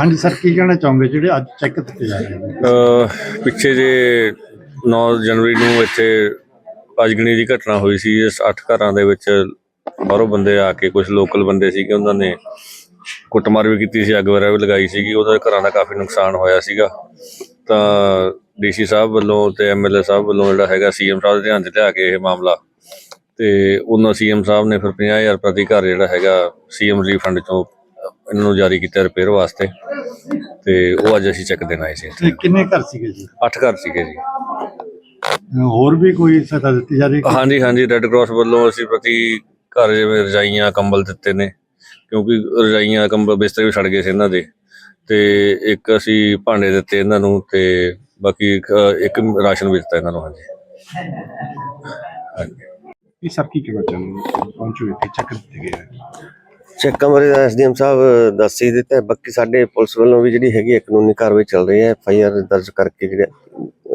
ਹਾਂਜੀ, ਸਰ, ਕੀ ਕਹਿਣਾ ਚਾਹੋਗੇ? ਜਿਹੜੇ ਅੱਜ ਚੈੱਕ ਦਿੱਤੇ ਜਾ ਰਹੇ ਨੇ। ਅਹ ਪਿੱਛੇ ਜੇ 9 ਜਨਵਰੀ ਨੂੰ ਇੱਥੇ ਅਜਗਣੀ ਦੀ ਘਟਨਾ ਹੋਈ ਸੀ ਇਸ 8 ਘਰਾਂ ਦੇ ਵਿੱਚ ਬਾਹਰੋਂ ਬੰਦੇ ਆ ਕੇ ਕੁਝ ਲੋਕਲ ਬੰਦੇ ਸੀਗੇ, ਉਹਨਾਂ ਨੇ ਕੁੱਟਮਾਰ ਵੀ ਕੀਤੀ ਸੀ, ਅੱਗ ਵਗੈਰਾ ਵੀ ਲਗਾਈ ਸੀਗੀ, ਉਹਦਾ ਘਰਾਂ ਦਾ ਕਾਫੀ ਨੁਕਸਾਨ ਹੋਇਆ ਸੀਗਾ। ਤਾਂ ਡੀਸੀ ਸਾਹਿਬ ਵੱਲੋਂ ਤੇ ਐਮਐਲਏ ਸਾਹਿਬ ਵੱਲੋਂ ਜਿਹੜਾ ਹੈਗਾ, ਸੀਐਮ ਸਾਹਿਬ ਦੇ ਧਿਆਨ 'ਚ ਲਿਆ ਕੇ ਇਹ ਮਾਮਲਾ। ਤੇ ਉਹਨਾਂ ਸੀਐਮ ਸਾਹਿਬ ਨੇ ਫਿਰ 50000 ਪ੍ਰਤੀ ਘਰ ਜਿਹੜਾ ਹੈਗਾ, ਸੀਐਮ ਰਿਲੀਫ ਫੰਡ ਚੋਂ ਇਹਨਾਂ ਨੂੰ ਜਾਰੀ ਕੀਤਾ ਰਿਪੇਅਰ ਵਾਸਤੇ ਤੇ ਉਹ ਅੱਜ ਅਸੀਂ ਚੈੱਕ ਦੇਣ ਆਏ ਸੀ ਤੇ ਕਿੰਨੇ ਘਰ ਸੀਗੇ ਜੀ? ਅੱਠ ਘਰ ਸੀਗੇ ਜੀ। ਹੋਰ ਵੀ ਕੋਈ ਸਹਾਇਤਾ ਦਿੱਤੀ ਜਾ ਰਹੀ ਹੈ? ਹਾਂਜੀ ਹਾਂਜੀ ਰੈੱਡ ਕਰਾਸ ਵੱਲੋਂ ਅਸੀਂ ਪ੍ਰਤੀ ਘਰ ਜਿਵੇਂ ਰਜਾਈਆਂ ਕੰਬਲ ਦਿੱਤੇ ਨੇ ਕਿਉਂਕਿ ਰਜਾਈਆਂ ਕੰਬਲ ਬਿਸਤਰੇ ਵੀ ਸੜ ਗਏ ਸੀ ਇਹਨਾਂ ਦੇ। ਤੇ ਇੱਕ ਅਸੀਂ ਭਾਂਡੇ ਦਿੱਤੇ ਇਹਨਾਂ ਨੂੰ ਤੇ ਬਾਕੀ ਇੱਕ ਇੱਕ ਰਾਸ਼ਨ ਵੀ ਦਿੱਤਾ ਇਹਨਾਂ ਨੂੰ ਹਾਂਜੀ। ਇਹ ਸਭ ਕੀ ਕਹਿਣਾ ਚਾਹੁੰਦੇ ਪਹੁੰਚੋ ਇੱਥੇ ਚੈੱਕ ਦਿੱਤੇ ਗਏ ਚੈੱਕਾਂ ਬਾਰੇ ਐਸਡੀਐਮ ਸਾਹਿਬ ਦੱਸ ਹੀ ਦਿੱਤਾ। ਬਾਕੀ ਸਾਡੇ ਪੁਲਿਸ ਵੱਲੋਂ ਵੀ ਜਿਹੜੀ ਹੈਗੀ ਹੈ ਕਾਨੂੰਨੀ ਕਾਰਵਾਈ ਚੱਲ ਰਹੀ ਹੈ ਐਫਆਈਆਰ ਦਰਜ ਕਰਕੇ ਜਿਹੜੇ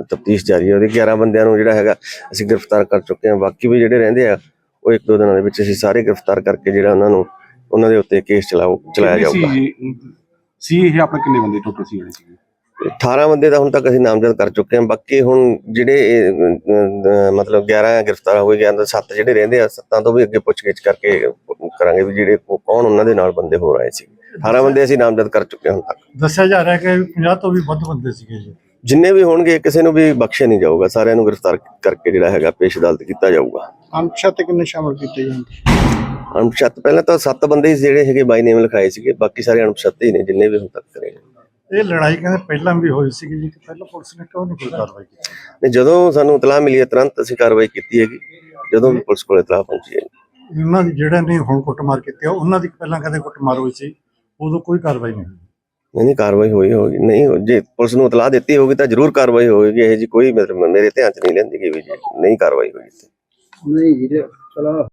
ਤਫਤੀਸ਼ ਜਾਰੀ ਹੈ। ਉਹਦੇ 11 ਬੰਦਿਆਂ ਨੂੰ ਜਿਹੜਾ ਹੈਗਾ ਅਸੀਂ ਗ੍ਰਿਫਤਾਰ ਕਰ ਚੁੱਕੇ ਹਾਂ। ਬਾਕੀ ਵੀ ਜਿਹੜੇ ਰਹਿੰਦੇ ਆ ਉਹ ਇੱਕ ਦੋ ਦਿਨਾਂ ਦੇ ਵਿੱਚ ਅਸੀਂ ਸਾਰੇ ਗ੍ਰਿਫਤਾਰ ਕਰਕੇ ਜਿਹੜਾ ਉਹਨਾਂ ਨੂੰ ਉਹਨਾਂ ਦੇ ਉੱਤੇ ਕੇਸ ਚਲਾਓ ਚਲਾਇਆ ਜਾਊਗਾ। ਸੀ ਇਹ ਆਪਣੇ ਕਿੰਨੇ ਬੰਦੇ? ਟੋਟਲ ਸੀ ਜਿਹੜੇ ਸੀਗੇ? 18 ਬੰਦੇ ਦਾ ਹੁਣ ਤੱਕ ਅਸੀਂ ਨਾਮਜ਼ਦ ਕਰ ਚੁੱਕੇ ਹਾਂ। ਬਾਕੀ ਹੁਣ ਜਿਹੜੇ ਅਹ, ਮਤਲਬ 11 ਗ੍ਰਿਫਤਾਰ ਹੋਏ ਗਏ ਅੰਦਰ 7 ਜਿਹੜੇ ਰਹਿੰਦੇ ਆ ਸੱਤਾਂ ਤੋਂ ਵੀ ਅੱਗੇ ਪੁੱਛਗਿੱਛ ਕਰਕੇ ਕਰਾਂਗੇ ਵੀ ਜਿਹੜੇ ਕੌ- ਕੌਣ ਉਹਨਾਂ ਦੇ ਨਾਲ ਬੰਦੇ ਹੋ ਰਹੇ ਸੀ। 18 ਬੰਦੇ ਅਸੀਂ ਨਾਮਜ਼ਦ ਕਰ ਚੁੱਕੇ ਹਾਂ ਹੁਣ ਤੱਕ। ਦੱਸਿਆ ਜਾ ਰਿਹਾ ਹੈ ਕਿ 50 ਤੋਂ ਵੀ ਵੱਧ ਬੰਦੇ ਸੀਗੇ ਜੀ। ਜਿੰਨੇ ਵੀ ਹੋਣਗੇ ਕਿਸੇ ਨੂੰ ਵੀ ਬਖਸ਼ਿਆ ਨਹੀਂ ਜਾਊਗਾ। ਸਾਰਿਆਂ ਨੂੰ ਗ੍ਰਿਫਤਾਰ ਕਰਕੇ ਜਿਹੜਾ ਹੈਗਾ ਪੇਸ਼ ਅਦਾਲਤ ਕੀਤਾ ਜਾਊਗਾ। ਅਨਸ਼ਾ ਤੇ ਕਿੰਨੇ ਸ਼ਾਮਲ ਕੀਤੇ ਜਾਣ ਅਣਪਛਾਤ ਪਹਿਲਾਂ ਤਾਂ 7 ਬੰਦੇ ਜਿਹੜੇ ਹੈਗੇ ਬਾਈ ਨੇਮ ਲਿਖਾਏ ਸੀਗੇ। ਬਾਕੀ ਸਾਰੇ ਅਣਪਛਾਤੇ ਹੀ ਨੇ ਜਿੰਨੇ ਵੀ ਹੁਣ ਤੱਕ ਕਰੇ ਇਹ ਲੜਾਈ ਕਹਿੰਦੇ ਪਹਿਲਾਂ ਵੀ ਹੋਈ ਸੀਗੀ ਜੀ ਤੇ ਪਹਿਲਾਂ ਪੁਲਿਸ ਨੇ ਕਿਉਂ ਨਹੀਂ ਕੋਈ ਕਾਰਵਾਈ ਕੀਤੀ? ਨੇ ਜਦੋਂ ਸਾਨੂੰ ਇਤਲਾਹ ਮਿਲੀ ਹੈ ਤੁਰੰਤ ਅਸੀਂ ਕਾਰਵਾਈ ਕੀਤੀ ਹੈਗੀ ਜਦੋਂ ਵੀ ਪੁਲਿਸ ਕੋਲ ਇਤਲਾਹ ਪਹੁੰਚੀ ਹੈ। ਉਹਨਾਂ ਦੀ ਜਿਹੜਾ ਨੇ ਹੁਣ ਕੁੱਟਮਾਰ ਕੀਤੀ ਆ ਉਹਨਾਂ ਦੀ ਪਹਿਲਾਂ ਕਹਿੰਦੇ ਕੁੱਟਮਾਰ ਹੋਈ ਸੀ? ਉਦੋਂ ਕੋਈ ਕਾਰਵਾਈ ਨਹੀਂ ਹੋਈ। ਨਹੀਂ ਨਹੀਂ ਕਾਰਵਾਈ ਹੋਈ ਹੋਗੀ ਨਹੀਂ ਜੇ ਪੁਲਿਸ ਨੂੰ ਇਤਲਾਹ ਦਿੱਤੀ ਹੋਗੀ ਤਾਂ ਜ਼ਰੂਰ ਕਾਰਵਾਈ ਹੋਏਗੀ ਇਹ ਜੀ ਕੋਈ ਮੇਰੇ ਧਿਆਨ ਚ ਨਹੀਂ ਲੈਂਦੀ ਗਈ ਵੀ ਜੀ ਨਹੀਂ ਕਾਰਵਾਈ ਹੋਈ ਨਹੀਂ ਜੀ ਚਲੋ